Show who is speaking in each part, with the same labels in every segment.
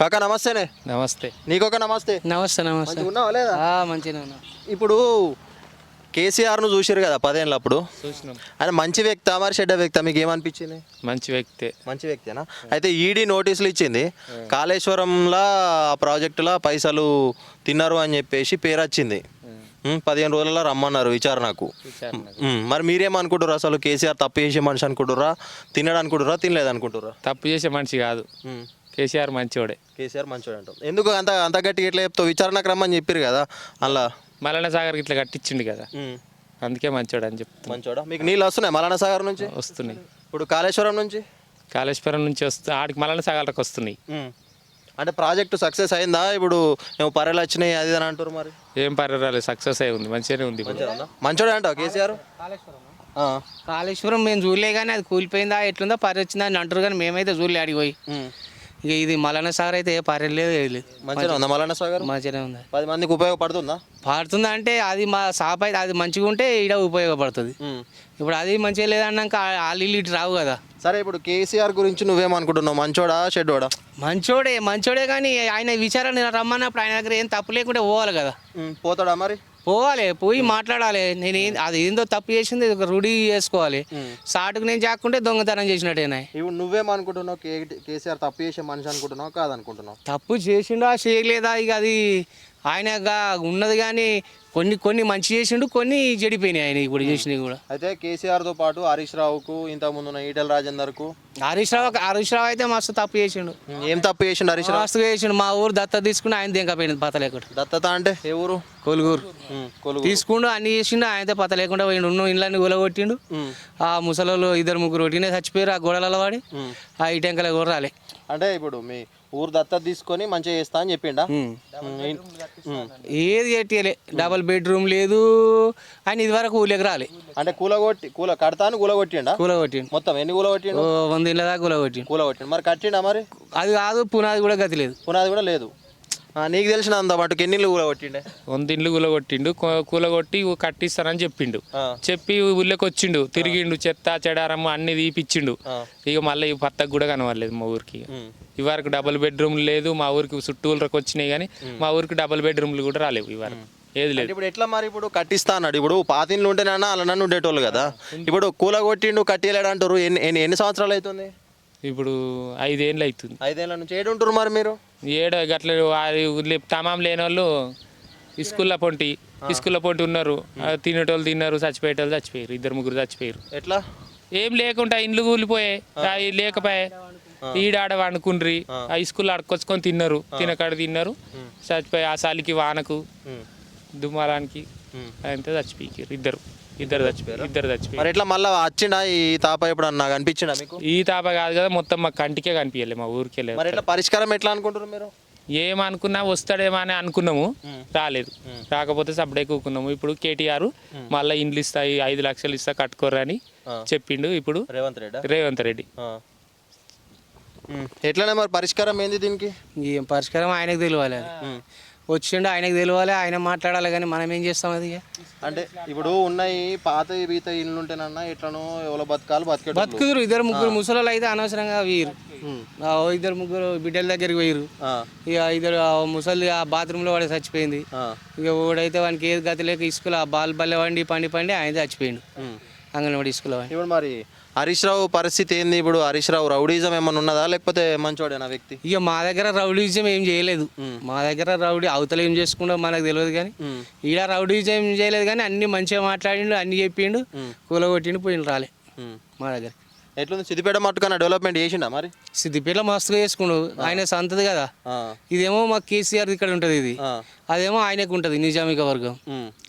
Speaker 1: కాకా నమస్తేనే.
Speaker 2: నమస్తే.
Speaker 1: నీకొక నమస్తే.
Speaker 3: నమస్తే నమస్తే.
Speaker 1: మంచిగా ఉన్నావా లేదా?
Speaker 3: మంచిగానే ఉన్నా.
Speaker 1: ఇప్పుడు కేసీఆర్ను చూసిరు కదా పదేళ్ళ అప్పుడు
Speaker 2: చూసినాం.
Speaker 1: ఆయన మంచి వ్యక్తి మరి చెడ్డ వ్యక్తి? మీకు ఏమనిపించింది?
Speaker 2: మంచి వ్యక్తే.
Speaker 1: మంచి వ్యక్తేనా? అయితే ఈడీ నోటీసులు ఇచ్చింది. కాళేశ్వరంలో ఆ ప్రాజెక్టులో పైసలు తిన్నారు అని చెప్పేసి పేరు వచ్చింది. పదిహేను రోజులలో రమ్మన్నారు విచారణకు. మరి మీరేమనుకుంటారు అసలు? కేసీఆర్ తప్పు చేసే మనిషి అనుకుంటుర్రా? తినడు అనుకుంటుర్రా తినలేదు అనుకుంటుర్రా
Speaker 2: తప్పు చేసే మనిషి కాదు. కేసీఆర్ మంచివాడే
Speaker 1: కేసీఆర్ మంచోడు అంటాం ఎందుకు అంత అంత గట్టిగా ఎట్లా చెప్తావు? విచారణకు రమ్మని చెప్పారు కదా అలా.
Speaker 2: మల్లన్న సాగర్ ఇట్లా కట్టించిండు కదా. అందుకే మంచివాడు అని చెప్తాను
Speaker 1: మంచోడా? మీకు నీళ్ళు వస్తున్నాయి మలానా సాగర్ నుంచి?
Speaker 2: వస్తున్నాయి.
Speaker 1: ఇప్పుడు కాళేశ్వరం నుంచి?
Speaker 2: కాళేశ్వరం నుంచి వస్తు ఆడికి మల్లన్న సాగర్కి వస్తున్నాయి.
Speaker 1: అంటే ప్రాజెక్టు సక్సెస్ అయిందా? ఇప్పుడు ఏమో పర్రెలు వచ్చినాయి అది అని అంటారు మరి.
Speaker 2: ఏం పర్వాలేదు సక్సెస్ అయి ఉంది మంచిగానే ఉంది.
Speaker 1: మంచోడే అంటావు? కేసీఆర్? ఆ.
Speaker 3: కాళేశ్వరం మేము చూడలే కానీ అది కూలిపోయిందా ఎట్లుందో పరి వచ్చిందా అని అంటారు కానీ మేమైతే చూడలే ఆడికి పోయి.
Speaker 1: ఉమ్.
Speaker 3: ఇక ఇది మలన సాగర్ అయితే ఏ పర్రె లేదు ఏది లేదు.
Speaker 1: మంచిగా ఉందా మలానా సాగర్
Speaker 3: మంచిగానే ఉంది.
Speaker 1: పది మందికి ఉపయోగపడుతుందా?
Speaker 3: పాడుతుందా అంటే అది మా సాప్ అయితే అది మంచిగా ఉంటే ఈడ ఉపయోగపడుతుంది.
Speaker 1: ఉమ్.
Speaker 3: ఇప్పుడు అది మంచిగా లేదన్నాక వాళ్ళు వీళ్ళు ఇటు రావు కదా.
Speaker 1: సరే ఇప్పుడు కేసీఆర్ గురించి నువ్వేమనుకుంటున్నావు? మంచోడా షెడ్డోడా?
Speaker 3: మంచోడే మంచోడే కానీ ఆయన విచారణ రమ్మన్నప్పుడు ఆయన దగ్గర ఏం తప్పు లేకుంటే పోవాలి కదా.
Speaker 1: ఉమ్, పోతాడా మరి?
Speaker 3: పోవాలి పోయి మాట్లాడాలి. నేను అది ఏందో తప్పు చేసింది రూఢి చేసుకోవాలి. సాటుకు నేను చాకుంటే దొంగతనం చేసినట్టేనా
Speaker 1: ఇప్పుడు నువ్వేమనుకుంటున్నావు? కేసీఆర్ తప్పు చేసే మనిషి అనుకుంటున్నావు? కాదనుకుంటున్నావు?
Speaker 3: తప్పు చేసిండా చేయలేదా? ఇక అది ఆయనగా ఉన్నది కానీ కొన్ని కొన్ని మంచి చేసిండు కొన్ని చెడిపోయినాయి ఆయన ఇప్పుడు చేసినవి కూడా.
Speaker 1: అయితే కేసీఆర్తో పాటు హరీష్ రావుకు ఇంతకుముందు ఉన్న ఈటెల రాజేందర్కు?
Speaker 3: హరీష్ రావు హరీష్ రావు అయితే మస్తు తప్పు చేసిండు.
Speaker 1: ఏం తప్పు చేసిండు హరీష్ రావు?
Speaker 3: మస్తుగా చేసిండు. మా ఊరు దత్త తీసుకుని ఆయన దింకపోయింది పత లేకుండా
Speaker 1: దత్తత అంటే ఏ ఊరు?
Speaker 3: కొలుగురు.
Speaker 1: కొలుగు
Speaker 3: తీసుకుండు అన్ని చేసిండు ఆయనతో పత లేకుండా పోయిండు. ఉన్న ఇళ్ళని
Speaker 1: ఉమ్,
Speaker 3: ఆ ముసలోళ్ళు ఇద్దరు ముగ్గురు ఒట్టినే చచ్చిపోయారు ఆ గోడలలో
Speaker 1: ఉమ్.
Speaker 3: ఆ ఇటెంకల గొర్రాలి
Speaker 1: అంటే ఇప్పుడు మీ ఊరు దత్తత తీసుకొని మంచిగా చేస్తా అని చెప్పిండా.
Speaker 3: ఏది ఎట్టియలే డబల్ బెడ్రూమ్ లేదు. ఆయన ఇదివరకు ఊళ్ళకి రాలే.
Speaker 1: అంటే కూలగొట్టి కూల కడతాను కూలగొట్టిండా
Speaker 3: కూలగొట్టిండు
Speaker 1: మొత్తం ఎన్ని కూలగొట్టిండు
Speaker 3: వంద ఇళ్ళ దాకా కూలగొట్టిండు
Speaker 1: కూలగొట్టిండు మరి కట్టిండా మరి?
Speaker 3: అది కాదు పునాది కూడా గతి లేదు.
Speaker 1: పునాది కూడా లేదు. నీకు తెలిసిన అంత మటుకు ఎన్ని ఇల్లు కూలగొట్టిండే?
Speaker 2: వంద ఇండ్లు కూలగొట్టిండు కూ- కూలగొట్టి కట్టిస్తానని చెప్పిండు.
Speaker 1: ఆ.
Speaker 2: చెప్పి ఊళ్ళోకి వచ్చిండు తిరిగిండు చెత్త చెడారమ్మ అన్ని తీపిచ్చిండు.
Speaker 1: ఆ.
Speaker 2: ఇక మళ్ళీ ఈ పత్తకు కూడా కనవలేదు మా ఊరికి
Speaker 1: ఉమ్.
Speaker 2: ఇవరకు డబుల్ బెడ్రూమ్ లేదు మా ఊరికి చుట్టూలకు వచ్చినాయి కానీ మా ఊరికి డబుల్ బెడ్రూమ్లు కూడా రాలేవు ఇవరకు ఏది లేదు.
Speaker 1: అంటే ఇప్పుడు ఎట్లా మరి ఇప్పుడు కట్టిస్తా అన్నాడు ఇప్పుడు పాతిన్లు ఉంటేనన్నా అలా నన్ను ఉండేటోళ్ళు కదా. ఇప్పుడు కూలగొట్టిండు కట్టియలేడు అంటారు. ఎన్ని ఎన్ని ఎన్ని సంవత్సరాలు అవుతుంది?
Speaker 2: ఇప్పుడు ఐదేళ్ళు అవుతుంది.
Speaker 1: ఐదేళ్ళ నుంచి ఏడు ఉంటారు మరి మీరు?
Speaker 2: ఏడ గట్ల వారి తమాం లేని వాళ్ళు స్కూల్లో పొంటి స్కూల్లో పొంటి ఉన్నారు. తినేటోళ్ళు తిన్నారు చచ్చిపోయేటోళ్ళు చచ్చిపోయారు. ఇద్దరు ముగ్గురు చచ్చిపోయారు.
Speaker 1: ఎట్లా?
Speaker 2: ఏం లేకుండా ఇండ్లు కూలిపోయాయి. అవి లేకపోయాయి ఈడాడ వండుకుండ్రి. ఆ. స్కూల్లో అడుకొచ్చుకొని తిన్నారు. తినకాడ తిన్నారు. చచ్చిపోయి ఆ సాలికి వానకు. దుమారానికి
Speaker 1: ఉమ్.
Speaker 2: అంతే చచ్చిపోయారు ఇద్దరు. ఇద్దరు చచ్చిపోయారు. ఇద్దరు చచ్చిపోయారు.
Speaker 1: మరి ఎట్లా మళ్ళీ వచ్చిండా? ఈ తాప ఇప్పుడు అన్న కనిపించిందా మీకు?
Speaker 2: ఈ తాప కాదు కదా మొత్తం మా కంటికే కనిపించలే మా ఊరికే లేదు.
Speaker 1: మరి ఎట్లా పరిష్కారం ఎట్లా అనుకుంటారు మీరు?
Speaker 2: ఏమనుకున్నా వస్తాడేమో అని అనుకున్నాము రాలేదు. రాకపోతే సబ్డే కూకున్నాము. ఇప్పుడు కేటీఆర్ మళ్ళీ ఇండ్లు ఇస్తాయి ఐదు లక్షలు ఇస్తా కట్టుకోర్రు అని
Speaker 1: ఆ.
Speaker 2: చెప్పిండు ఇప్పుడు.
Speaker 1: రేవంత్ రెడ్డి?
Speaker 2: రేవంత్ రెడ్డి.
Speaker 1: ఎట్లనే మరి పరిష్కారం ఏంది దీనికి?
Speaker 3: ఏం పరిష్కారం ఆయనకు తెలియాలి. వచ్చిండు ఆయనకు తెలియాలి ఆయన మాట్లాడాలి కానీ మనం ఏం చేస్తాం అది?
Speaker 1: అంటే ఇప్పుడు ఉన్నాయి పాత బీత ఇల్లు ఉంటేనన్నా ఎట్లనో ఎవరో బతకాలు బతికేటోళ్ళు.
Speaker 3: బతుకుదురు. ఇద్దరు ముగ్గురు ముసలోళ్ళు అయితే అనవసరంగా వీరు. ఇద్దరు ముగ్గురు బిడ్డల దగ్గరికి పోయిరు ఇక ఇద్దరు ముసలి ఆ బాత్రూంలో వాడే చచ్చిపోయింది. ఇక ఓడైతే వానికి ఏది గతి లేక ఇసుకలో ఆ బాల్ బల్లె వండి పండి పండి ఆయన చచ్చిపోయిండు. అంగన్వాడి ఇసుకలో.
Speaker 1: ఇప్పుడు మరి హరీష్ రావు పరిస్థితి ఏంది? ఇప్పుడు హరీష్ రావు రౌడీజం ఏమన్నా ఉన్నదా? లేకపోతే మంచోడేనా వ్యక్తి?
Speaker 3: ఇక మా దగ్గర రౌడీజం ఏం చేయలేదు. మా దగ్గర రౌడీ అవతల ఏం చేసుకుంటో మనకు తెలియదు కానీ. ఈడ రౌడీజం ఏం చేయలేదు కానీ అన్ని మంచిగా మాట్లాడిండు అన్ని చెప్పిండు కూలగొట్టిండు పోయిండు రాలే.
Speaker 1: ఉమ్.
Speaker 3: మా దగ్గర.
Speaker 1: ఎట్లుంది? సిద్దిపేట మట్టుకన్నా డెవలప్మెంట్ చేసిండా మరి?
Speaker 3: సిద్దిపేట మస్తుగా చేసుకుండు. ఆయన సంతది కదా. ఇదేమో మా కేసీఆర్ ఇక్కడ ఉంటుంది ఇది. అదేమో ఆయనకు ఉంటుంది నిజామిక వర్గం.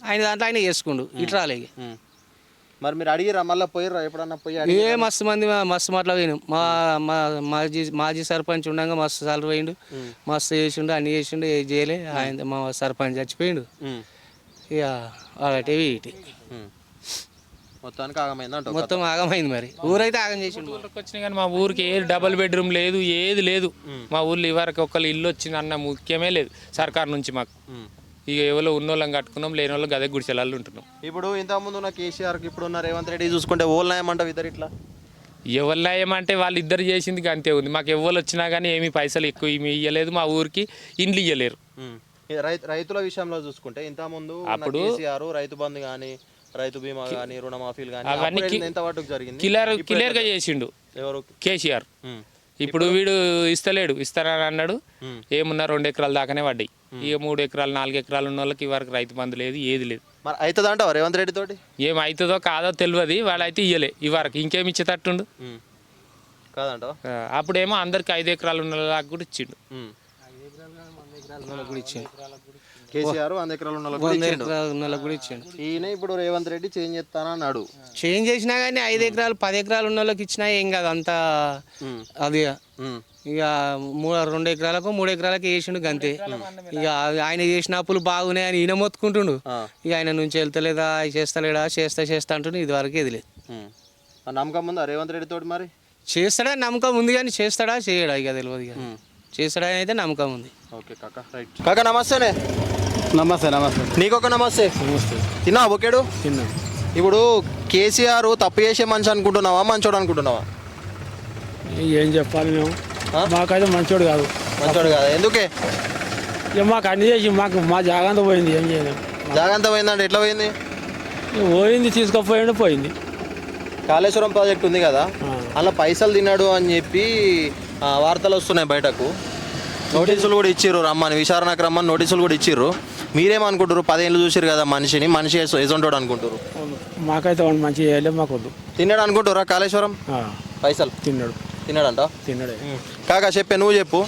Speaker 3: ఆయన దాంట్లో ఆయన చేసుకుండు. ఇటు రాలే ఇక.
Speaker 1: ఉమ్. మరి మీరు అడిగిరా మళ్ళీ పోయిర్రా ఎప్పుడన్నా పోయి
Speaker 3: ఏ మస్తు మంది మా- మస్తు మాట్లాడినాం మా మా మాజీ మాజీ సర్పంచ్ ఉండగా మస్తు సార్లు పోయిండు. మస్తు చేసిండు అన్ని చేసిండు ఏది చేయలే. ఆయన మా సర్పంచ్ చచ్చిపోయిండు. ఇక అలాంటివి ఇటు
Speaker 1: ఉమ్. మొత్తానికి ఆగమైంది
Speaker 3: మొత్తం ఆగమైంది మరి. ఊరైతే ఆగం చేసిండు
Speaker 2: ఊళ్ళోకి వచ్చినాయి కానీ మా ఊరికి ఏది డబుల్ బెడ్రూమ్ లేదు ఏది లేదు. మా ఊర్లో ఇవరకు ఒకళ్ళు ఇల్లు వచ్చింది అన్న ముఖ్యమే లేదు సర్కార్ నుంచి మాకు. ఇక ఎవరో ఉన్నోళ్ళం కట్టుకున్నాం లేని వాళ్ళం గదే గుడిసెలలో ఉంటున్నాం.
Speaker 1: ఇప్పుడు ఇంతకుముందు ఉన్న కేసీఆర్కి ఇప్పుడు ఉన్న రేవంత్ రెడ్డి చూసుకుంటే ఓల్ న్యాయం అంటావు ఇద్దరు ఇట్లా?
Speaker 2: ఎవరు ఏమంటే వాళ్ళు ఇద్దరు చేసింది అంతే ఉంది. మాకు ఎవరు వచ్చినా కానీ ఏమీ పైసలు ఎక్కువ ఏమి ఇవ్వలేదు మా ఊరికి ఇండ్లు ఇవ్వలేరు
Speaker 1: రైతుల విషయంలో చూసుకుంటే ఇంత ముందు
Speaker 2: అప్పుడు-
Speaker 1: కేసీఆర్ రైతు బంధు కానీ రైతు బీమా కానీ రుణమాఫీలు కానీ
Speaker 2: అవన్నీ
Speaker 1: ఎంత వాటికి జరిగింది?
Speaker 2: క్లియర్ క్లియర్గా చేసిండు
Speaker 1: ఎవరు?
Speaker 2: కేసీఆర్. ఇప్పుడు వీడు ఇస్తలేడు ఇస్తానని అన్నాడు. ఏమున్నా రెండు ఎకరాల దాకానే పడ్డాయి. ఇక మూడు ఎకరాలు నాలుగు ఎకరాలు ఉన్న వాళ్ళకి వరకు రైతు బంధు లేదు ఏది లేదు.
Speaker 1: మరి అవుతుంది అంటావా రేవంత్ రెడ్డి తోటి?
Speaker 2: ఏమవుతుందో కాదో తెలియదు వాళ్ళైతే ఇయ్యలే ఇవరకు ఇంకేమి ఇచ్చేటట్టుండు.
Speaker 1: కాదంటావా?
Speaker 2: ఆ, అప్పుడేమో అందరికి ఐదు ఎకరాలు ఉన్న వాళ్ళకి కూడా ఇచ్చిండు.
Speaker 3: కూడా ఇచ్చిండు.
Speaker 1: కేసీఆర్ వంద ఎకరాలు ఉన్న కూడా ఈయన ఇప్పుడు రేవంత్ రెడ్డి చేంజ్ చేస్తానా అన్నాడు.
Speaker 3: చేంజ్ చేసినా కానీ ఐదు ఎకరాలు పది ఎకరాలు ఉన్న వాళ్ళకి ఇచ్చినా ఏం కాదు అంతా. అది. ఇక మూడు రెండు ఎకరాలకు మూడు ఎకరాలకు వేసిండు గంతే. ఇక ఆయన చేసిన అప్పులు బాగున్నాయని ఈయన మొత్తుకుంటుండు. ఇక ఆయన నుంచి వెళ్తలేదా చేస్తలేడా చేస్తా చేస్తా అంటుండు ఇది వరకు ఇది లేదు
Speaker 1: ఉమ్. ఆ నమ్మకం ఉందా రేవంత్ రెడ్డి తోటి మరి?
Speaker 3: చేస్తాడా? నమ్మకం ఉంది కానీ చేస్తాడా చేయడా? ఇక తెలియదు ఇక. చేస్తాడా అయితే నమ్మకం ఉంది.
Speaker 1: ఓకే కాక రైట్. కాక నమస్తేనే.
Speaker 4: నమస్తే నమస్తే.
Speaker 1: నీకొక నమస్తే. తిన్నా బొకేడు?
Speaker 4: తిన్నాం.
Speaker 1: ఇప్పుడు కేసీఆర్ తప్పు చేసే మనిషి అనుకుంటున్నావా మంచోడు అనుకుంటున్నావా?
Speaker 4: ఏం చెప్పాలి మేము? మాకైతే మంచోడు కాదు.
Speaker 1: మంచోడు కదా. ఎందుకే?
Speaker 4: ఇక మాకు అన్ని చేసి మాకు మా జాగంతా పోయింది ఏం చేయలేం.
Speaker 1: జాగంత పోయిందంటే ఎట్లా పోయింది?
Speaker 4: పోయింది తీసుకుపోయింది పోయింది.
Speaker 1: కాళేశ్వరం ప్రాజెక్ట్ ఉంది కదా. అలా పైసలు తిన్నాడు అని చెప్పి వార్తలు వస్తున్నాయి బయటకు. నోటీసులు కూడా ఇచ్చిర్రు రమ్మని విచారణకు రమ్మని నోటీసులు కూడా ఇచ్చిర్రు. మీరేమనుకుంటారు పదేళ్ళు చూసిర్రు కదా మనిషిని మనిషి ఎజొంటాడు అనుకుంటారు
Speaker 4: మాకైతే మంచిగా చేయలేదు మాకు వద్దు
Speaker 1: తిన్నాడు అనుకుంటారా కాళేశ్వరం? పైసలు.
Speaker 4: తిన్నాడు.
Speaker 1: తిన్నాడంట?
Speaker 4: తిన్నాడే.
Speaker 1: కాకా చెప్పే నువ్వు చెప్పు.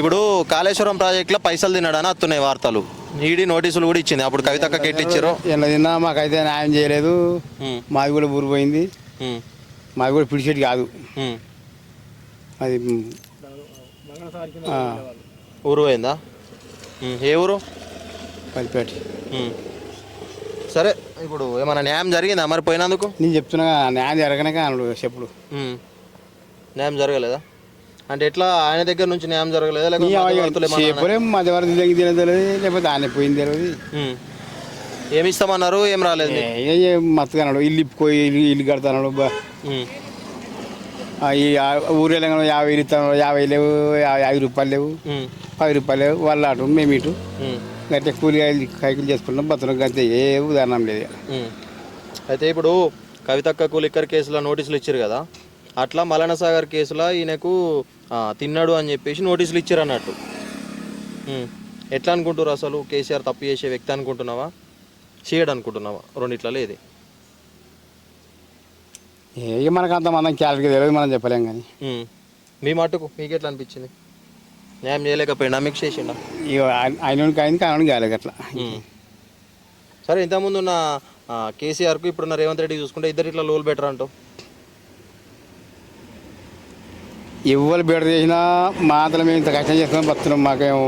Speaker 1: ఇప్పుడు కాళేశ్వరం ప్రాజెక్టులో పైసలు తిన్నాడని వస్తున్నాయి వార్తలు. ఈడీ నోటీసులు కూడా ఇచ్చింది. అప్పుడు కవితక్క కెట్టిచ్చారు
Speaker 5: ఇలా తిన్నా మాకైతే న్యాయం చేయలేదు. మాది కూడా ఊరిపోయింది మాది కూడా పిడిచేటి కాదు. అది
Speaker 1: ఊరు పోయిందా? ఏ ఊరు?
Speaker 5: పల్లిపేట.
Speaker 1: సరే ఇప్పుడు ఏమైనా న్యాయం జరిగిందా మరి పోయినందుకు?
Speaker 5: నేను చెప్తున్నా న్యాయం జరగనక అన్నాడు చెప్పుడు.
Speaker 1: న్యాయం జరగలేదా? అంటే ఎట్లా ఆయన దగ్గర నుంచి న్యాయం జరగలేదా? లేకపోతే
Speaker 5: మధ్యవర్తి దగ్గర తెలియదు లేకపోతే ఆయన పోయింది తెలియదు.
Speaker 1: ఏమి ఇస్తామన్నారు ఏం రాలేదు మీకు?
Speaker 5: ఏ ఏ మత్తుగా అన్నాడు ఇల్లు ఇప్పుకోయి ఇల్లు ఇల్లు కడతాడు ఈ ఆ ఊరు వెళ్ళగానే యాభై వేలు ఇస్తాను యాభై లేవు యాభై రూపాయలు లేవు. పది రూపాయలు లేవు. వాళ్ళు అటు మేము ఇటు. గట్టే కూలి కైకిలు చేసుకుంటాం బతున్నాం అంతే ఏ ఉదాహరణ లేదు.
Speaker 1: అయితే ఇప్పుడు కవితక్కకు లిక్కర్ కేసులో నోటీసులు ఇచ్చారు కదా? అట్లా మలన సాగర్ కేసులో ఈయనకు తిన్నాడు అని చెప్పేసి నోటీసులు ఇచ్చారు అన్నట్టు. ఎట్లా అనుకుంటారు అసలు? కేసీఆర్ తప్పు చేసే వ్యక్తి అనుకుంటున్నావా? చేయడు అనుకుంటున్నావా? రెండిట్లలో ఏది?
Speaker 5: ఏ మనకు అంత మనం క్యాలరీకి తెలియదు మనం చెప్పలేం కానీ.
Speaker 1: మీ మటుకు మీకు ఎట్లా అనిపించింది? న్యాయం చేయలేకపోయినా మీకు చేసిండా?
Speaker 5: ఆయన- అయింది కానోనికి కాలేదు అట్లా.
Speaker 1: సరే ఇంతకుముందు ఉన్న కేసీఆర్కు ఇప్పుడున్న రేవంత్ రెడ్డి చూసుకుంటే ఇద్దరు ఇట్లా లోలు బెటర్ అంటావు?
Speaker 5: ఎవరు బెటర్ చేసినా మా అంతలో మేము ఇంత కష్టం చేసుకొని బతున్నాం మాకేం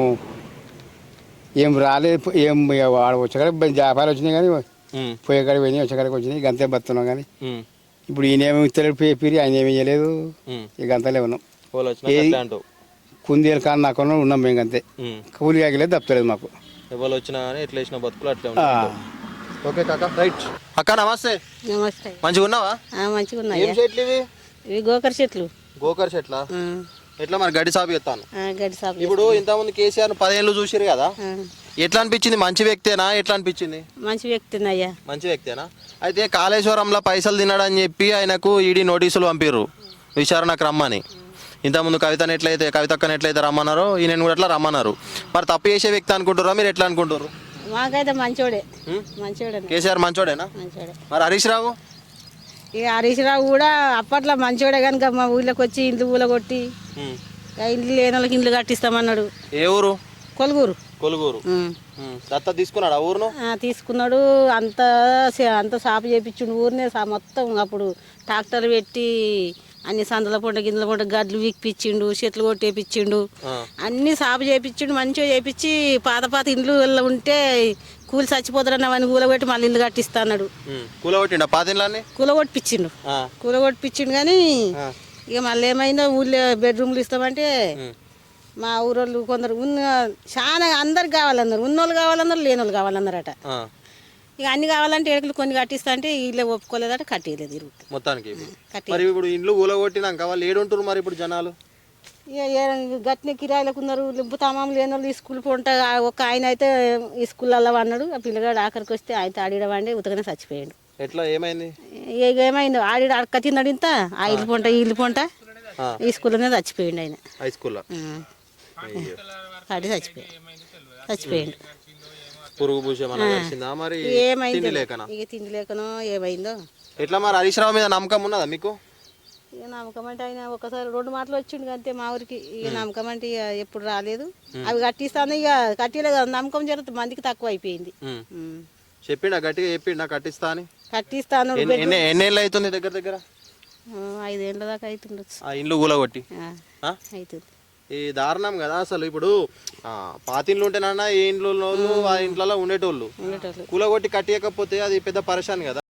Speaker 5: ఏం రాలేదు ఏం వాడు వచ్చేకాడికి జాపాలు వచ్చినాయి కానీ
Speaker 1: ఉమ్.
Speaker 5: పోయే కాడికి పోయినాయి వచ్చేకాడికి వచ్చినాయి అంతే బతున్నాం కానీ. ఇప్పుడు ఈయన ఏమి ఇస్తలేడు పేపీరి ఆయన ఏమి చేయలేదు. ఇక అంతలే ఉన్నాం కుందేలు కాని నాకు ఉన్నాం మేము అంతే. కూలి ఆగలేదు తప్పలేదు మాకు.
Speaker 1: ఎవరు వచ్చినా కానీ ఎట్లా వేసిన బతుకులు అట్లే ఓకే కాక రైట్. అక్క నమస్తే.
Speaker 6: నమస్తే.
Speaker 1: మంచిగా ఉన్నావా?
Speaker 6: ఆ, మంచిగా
Speaker 1: ఏం
Speaker 6: ఉన్నాయా
Speaker 1: ఇవి?
Speaker 6: గోకర చెట్లు
Speaker 1: గోకర్ చెట్ల? ఎట్లా మరి గడ్డి సాగు చెప్తాను
Speaker 6: ఆ, గడ్డి సాగు
Speaker 1: ఇప్పుడు ఇంతకుముందు కేసీఆర్ పదేళ్ళు చూసిరు కదా. ఎట్లా అనిపించింది? మంచి వ్యక్తేనా? ఎట్లా అనిపించింది?
Speaker 6: మంచి వ్యక్తినయ్యా
Speaker 1: మంచి వ్యక్తేనా? అయితే కాళేశ్వరంలో పైసలు తిన్నాడని చెప్పి ఆయనకు ఈడీ నోటీసులు పంపిర్రు. విచారణకు రమ్మని. ఇంతకుముందు కవితను ఎట్లయితే కవితక్కని ఎట్లయితే రమ్మన్నారో ఈయన కూడా అట్లా రమ్మన్నారు. మరి తప్పు చేసే వ్యక్తి అనుకుంటారా మీరు ఎట్లా అనుకుంటారు
Speaker 6: మాకైతే మంచోడే? మంచోడే
Speaker 1: కేసీఆర్ మంచోడేనా?
Speaker 6: మంచోడే.
Speaker 1: మరి హరీష్ రావు?
Speaker 6: ఇక హరీష్ రావు కూడా అప్పట్లో మంచోడే కనుక మా ఊళ్ళోకి వచ్చి ఇండ్లు ఊళ్ళ కొట్టి ఇండ్లు లేని వాళ్ళకి ఇండ్లు కట్టిస్తామన్నాడు.
Speaker 1: ఏ ఊరు?
Speaker 6: కొలుగురు.
Speaker 1: కొలుగూరు. దత్త తీసుకున్నాడు ఆ ఊరును?
Speaker 6: తీసుకున్నాడు. అంత అంత సాపు చేపించిండు ఊరినే సా- మొత్తం అప్పుడు ట్రాక్టర్ పెట్టి అన్ని సందల పొంట గింజల పొంట గడ్లు విక్కిపించిండు చెట్లు కొట్టేపించిండు. అన్ని సాపు చేపించిండు మంచిగా చేపించి పాత పాత ఇండ్లు ఉంటే కూలి చచ్చిపోతారన్న అవన్నీ కూలగొట్టి మళ్ళీ ఇల్లు కట్టిస్తా అన్నాడు
Speaker 1: ఉం. కూలగొట్టిండా పాతిండ్లన్నీ
Speaker 6: కూలగొట్టిపించిండు
Speaker 1: ఆ.
Speaker 6: కూలగొట్టిపించిండు కానీ. ఇక మళ్ళీ ఏమైందో ఊళ్ళో బెడ్రూమ్లు ఇస్తామంటే. మా ఊరోళ్ళు కొందరు ఉన్న చాలా అందరికి కావాలన్నారు ఉన్నోళ్ళు కావాలన్నారు లేనోళ్ళు కావాలన్నారట. ఇక అన్ని కావాలంటే ఏడుకలు కొన్ని కట్టిస్తా అంటే వీళ్ళే ఒప్పుకోలేదట కట్టేయలేదు
Speaker 1: మొత్తానికి మరి ఇప్పుడు ఇండ్లు ఊలగొట్టినాక వాళ్ళు ఏడుంటారు మరి ఇప్పుడు జనాలు?
Speaker 6: గట్టిన కిరాయిలకు ఉన్నారు లింపు తమాం లేని వాళ్ళు ఈ స్కూల్ పొంట ఒక ఆయన అయితే ఈ స్కూల్లో అన్నాడు ఆ పిల్లగాడు ఆఖరికి వస్తే ఆయన ఆడిడవండి ఉతకనే చచ్చిపోయాడు.
Speaker 1: ఎట్లా ఏమైంది?
Speaker 6: ఇక ఏమైంది ఆడిడ అడక తిన్నాడు ఇంత ఆ ఇల్లు పొంట ఈ ఇల్లు పొంట. ఈ స్కూల్లోనే చచ్చిపోయాడు ఆయన.
Speaker 1: హై స్కూల్లో.
Speaker 6: ఆడి చచ్చిపోయాడు. చచ్చిపోయాడు.
Speaker 1: పురుగు పూస ఏమన్నా మరి
Speaker 6: ఏమైంది?
Speaker 1: లేకనా?
Speaker 6: ఇక తిండి లేకనో ఏమైందో?
Speaker 1: ఎట్లా మరి హరీష్ రావు మీద నమ్మకం ఉన్నదా మీకు?
Speaker 6: ఇక నమ్మకం అంటే ఆయన ఒకసారి రెండు మాటలు వచ్చిండు అంతే మా ఊరికి. ఇక నమ్మకం అంటే ఇక ఎప్పుడు రాలేదు. అవి కట్టిస్తాను ఇక కట్టేలే కదా నమ్మకం జరుగుతుంది మందికి తక్కువ అయిపోయింది.
Speaker 1: చెప్పిండా గట్టిగా చెప్పిండా కట్టిస్తా అని?
Speaker 6: కట్టిస్తాను
Speaker 1: ఎన్ని ఎన్ని- ఎన్నేళ్ళు అవుతుంది దగ్గర దగ్గర?
Speaker 6: ఐదేళ్ళ దాకా అవుతుండొచ్చు.
Speaker 1: ఇండ్లు కూలగొట్టి?
Speaker 6: అవుతుంది.
Speaker 1: ఈ దారుణం కదా అసలు. ఇప్పుడు ఆ, పాతిండ్లు ఉంటేనన్నా ఏ ఇంట్లో ఆ ఇంట్లో ఉండేటోళ్ళు.
Speaker 6: ఉండేటోళ్ళు.
Speaker 1: కూలగొట్టి కట్టియకపోతే అది పెద్ద పరేషాన్ కదా.